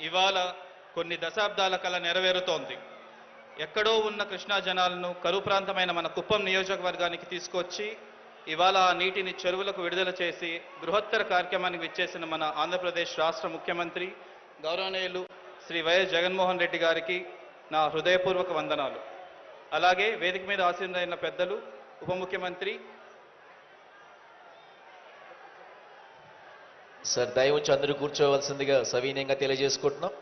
ఇవాళ కొన్ని దశాబ్దాల కల నెరవేరుతోంది. ఎక్కడో ఉన్న కృష్ణా జనాలను కరువు ప్రాంతమైన మన కుప్పం నియోజకవర్గానికి తీసుకొచ్చి ఇవాళ ఆ నీటిని చెరువులకు విడుదల చేసి బృహత్తర కార్యక్రమానికి విచ్చేసిన మన ఆంధ్రప్రదేశ్ రాష్ట్ర ముఖ్యమంత్రి గౌరవనీయులు శ్రీ వైఎస్ జగన్మోహన్ రెడ్డి గారికి నా హృదయపూర్వక వందనాలు. అలాగే వేదిక మీద ఆసీనులైన పెద్దలు ఉప ముఖ్యమంత్రి సార్ దయ ఉంచి అందరూ కూర్చోవలసిందిగా సవినయంగా తెలియజేసుకుంటున్నాం.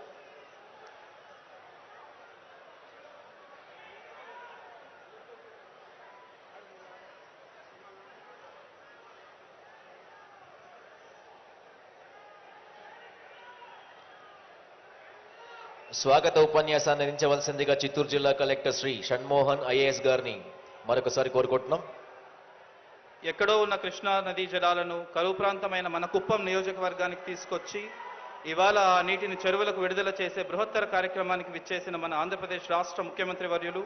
స్వాగత ఉపన్యాసాన్ని అందించవలసిందిగా చిత్తూరు జిల్లా కలెక్టర్ శ్రీ షణ్మోహన్ ఐఏఎస్ గారిని మరొకసారి కోరుకుంటున్నాం. ఎక్కడో ఉన్న కృష్ణా నదీ జలాలను కరువు ప్రాంతమైన మన కుప్పం నియోజకవర్గానికి తీసుకొచ్చి ఇవాళ ఆ నీటిని చెరువులకు విడుదల చేసే బృహత్తర కార్యక్రమానికి విచ్చేసిన మన ఆంధ్రప్రదేశ్ రాష్ట్ర ముఖ్యమంత్రి వర్యులు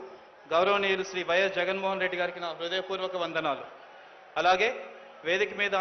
గౌరవనీయులు శ్రీ వైఎస్ జగన్మోహన్ రెడ్డి గారికి నా హృదయపూర్వక వందనాలు. అలాగే వేదిక మీద